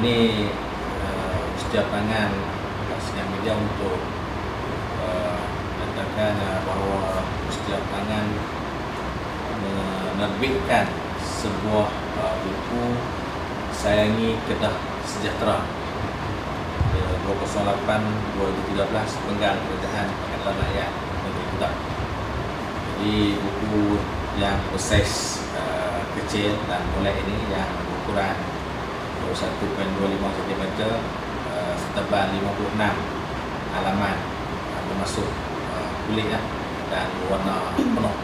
Ini uh, setiap tangan sinar media untuk uh, menyatakan uh, bahawa setiap tangan menerbitkan sebuah uh, buku Sayangi Kedah Sejahtera 208-2013 Penggal Kerajaan Pakatan Rakyat Negeri Kedah. Jadi buku yang bersaiz uh, kecil dan molek ini yang berukuran 21.25 cm uh, setebal 56 halaman uh, termasuk uh, kulit ya, dan warna penuh.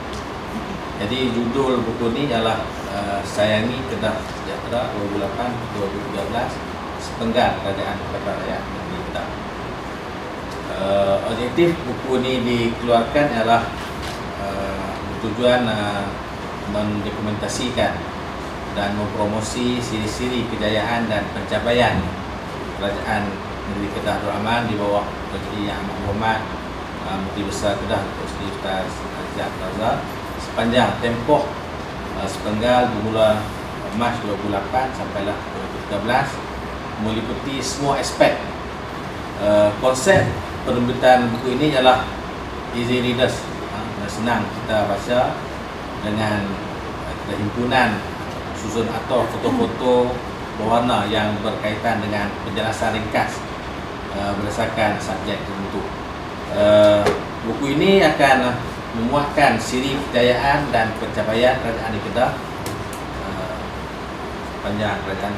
Jadi judul buku ini ialah uh, Sayangi Kedah Sejahtera 2008-2013 Sepenggal Kerajaan Pakatan Rakyat Negeri Kedah. Uh, objektif buku ini dikeluarkan ialah uh, bertujuan uh, mendokumentasikan dan mempromosi siri-siri kejayaan dan pencapaian. Kerajaan Negeri Kedah Darul Aman di bawah Menteri Yang Amat Berhormat uh, Menteri Besar Kedah Ustaz Ustaz Azad Razak sepanjang tempoh uh, sepenggal bermula Mac 2008 sampailah 2013 meliputi semua aspek. Uh, konsep penerbitan buku ini ialah easy readers. Uh, senang kita baca dengan uh, himpunan susun atau foto-foto berwarna yang berkaitan dengan penjelasan ringkas uh, berdasarkan subjek tertentu. Uh, buku ini akan memuatkan siri kejayaan dan pencapaian kerajaan di Kedah uh, sepanjang kerajaan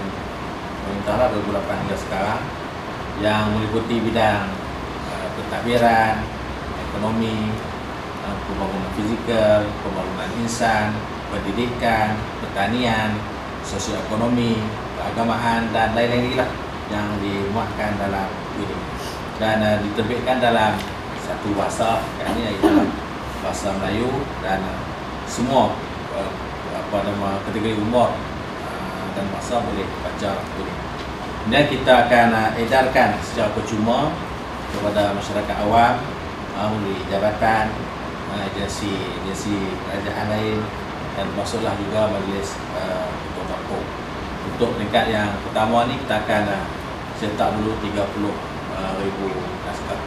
pemerintah 2008 hingga sekarang yang meliputi bidang uh, pentadbiran, ekonomi, uh, pembangunan fizikal, pembangunan insan, pendidikan, pertanian, sosioekonomi, keagamaan dan lain-lain lagi lah yang dimuatkan dalam ini dan uh, diterbitkan dalam satu bahasa ini ialah bahasa Melayu dan uh, semua uh, apa nama kategori umur dan masa boleh baca boleh. Dan kita akan uh, edarkan secara percuma kepada masyarakat awam uh, melalui jabatan, uh, agensi agensi kerajaan lain dan masuklah juga majlis uh, untuk kampung. Untuk peringkat yang pertama ni kita akan uh, cetak dulu 30 uh, naskah.